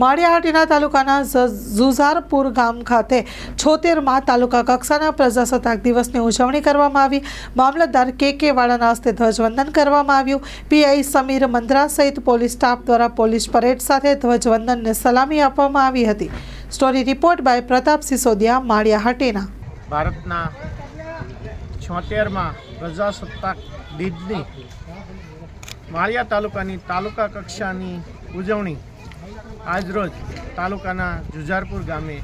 માળિયાહાટીના તાલુકાના ઝુઝારપુર ગામ ખાતે છોતેરમાં તાલુકા કક્ષાના પ્રજાસત્તાક દિવસની ઉજવણી કરવામાં આવી. મામલતદાર કે કે વાળાના હસ્તે ધ્વજવંદન કરવામાં આવ્યું. પીઆઈ સમીર મંદ્રા સહિત પોલીસ સ્ટાફ દ્વારા પોલીસ પરેડ સાથે ધ્વજવંદનને સલામી આપવામાં આવી હતી. Story report by Pratap Sisodiya, Maliyahatina. ભારતના છોતેરમાં પ્રજાસત્તાક દિનની માળિયા તાલુકાની તાલુકા કક્ષાની ઉજવણી આજરોજ તાલુકાના જુજારપુર ગામે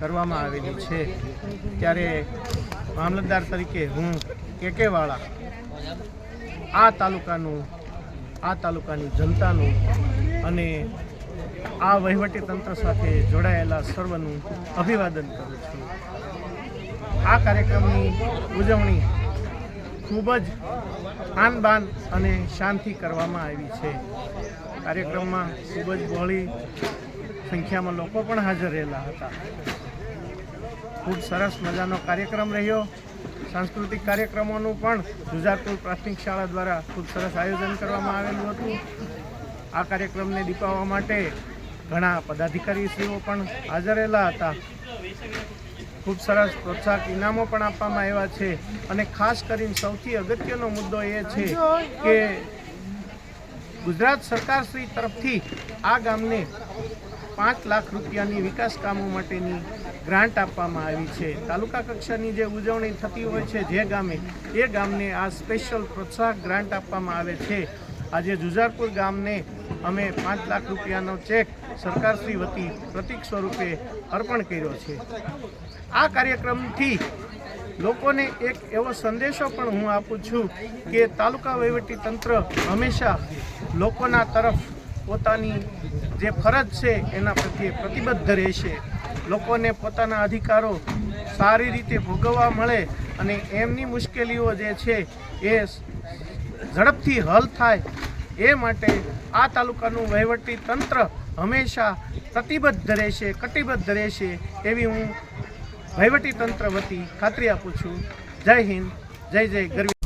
કરવામાં આવેલી છે. ત્યારે મામલતદાર તરીકે હું કેકેવાળા આ તાલુકાનું, આ તાલુકાની જનતાનું અને આ વહીવટી તંત્ર સાથે જોડાયેલા સર્વનું અભિવાદન કરું છું. આ કાર્યક્રમની ઉજવણી ખૂબ જ આન બાન અને શાંતિ કરવામાં આવી છે. કાર્યક્રમમાં ખૂબ જ બહોળી સંખ્યામાં લોકો પણ હાજર રહેલા હતા. ખૂબ સરસ મજાનો કાર્યક્રમ રહ્યો. સાંસ્કૃતિક કાર્યક્રમોનું પણ જુજારપુર પ્રાથમિક શાળા દ્વારા ખૂબ સરસ આયોજન કરવામાં આવેલું હતું. આ કાર્યક્રમને દીપાવવા માટે ઘણા પદાધિકારીશ્રીઓ પણ હાજર રહેલા હતા. ખૂબ સરસ પ્રોત્સાહક ઇનામો પણ આપવામાં આવ્યા છે. અને ખાસ કરીને સૌથી અગત્યનો મુદ્દો એ છે કે ગુજરાત સરકાર શ્રી તરફથી આ ગામને પાંચ લાખ રૂપિયાની વિકાસ કામો માટેની ગ્રાન્ટ આપવામાં આવી છે. તાલુકા કક્ષાની જે ઉજવણી થતી હોય છે જે ગામે, એ ગામને આ સ્પેશિયલ પ્રોત્સાહક ગ્રાન્ટ આપવામાં આવે છે. આજે જુજારપુર ગામને અમે પાંચ લાખ રૂપિયાનો ચેક સરકારશ્રી વતી પ્રતિક સ્વરૂપે અર્પણ કર્યો છે. આ કાર્યક્રમથી લોકોને એક એવો સંદેશો પણ હું આપું છું કે તાલુકા વહીવટી તંત્ર હંમેશા લોકોના તરફ પોતાની જે ફરજ છે એના પ્રત્યે પ્રતિબદ્ધ રહેશે. લોકોને પોતાના અધિકારો સારી રીતે ભોગવવા મળે અને એમની મુશ્કેલીઓ જે છે એ ઝડપથી હલ થાય એ માટે આ તાલુકાનું વહીવટી તંત્ર હંમેશા પ્રતિબદ્ધ રહેશે, કટિબદ્ધ રહેશે એવી હું વહીવટી તંત્ર વતી ખાતરી આપું છું. જય હિન્દ, જય જય ગરવી